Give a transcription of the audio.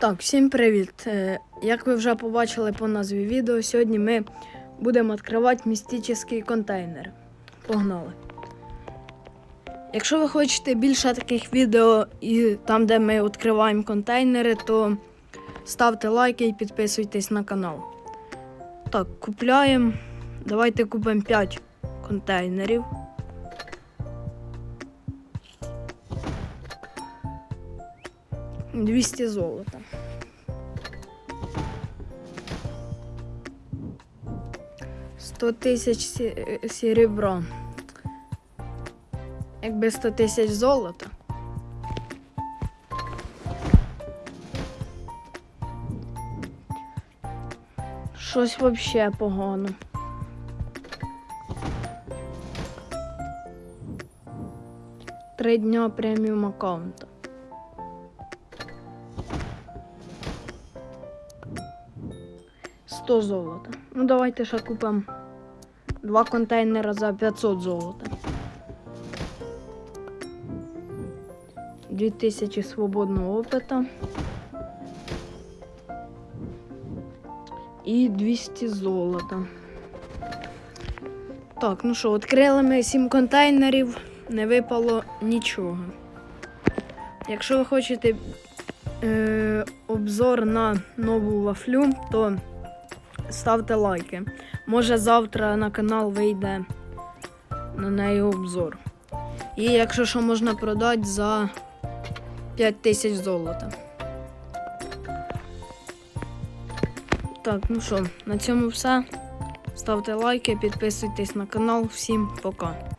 Так, всім привіт! Е, Як ви вже побачили по назві відео, сьогодні ми будемо відкривати містичний контейнер. Погнали! Якщо ви хочете більше таких відео і там, де ми відкриваємо контейнери, то ставте лайки і підписуйтесь на канал. Так, купляємо. Давайте купимо 5 контейнерів. Двісті золота. Сто тисяч серебра. Якби 100 тисяч золота. Щось вообще погано. Три дня преміум аккаунта. Сто золота. Ну давайте ще купимо два контейнера за 500 золота. 2000 свободного опита. І 200 золота. Так, ну що, відкрили ми 7 контейнерів, не випало нічого. Якщо ви хочете е, обзор на нову вафлю, то ставте лайки. Може завтра на канал вийде на неї обзор. І якщо що можна продати за 5 тисяч золота. Так, ну що, на цьому все. Ставте лайки, підписуйтесь на канал. Всім пока.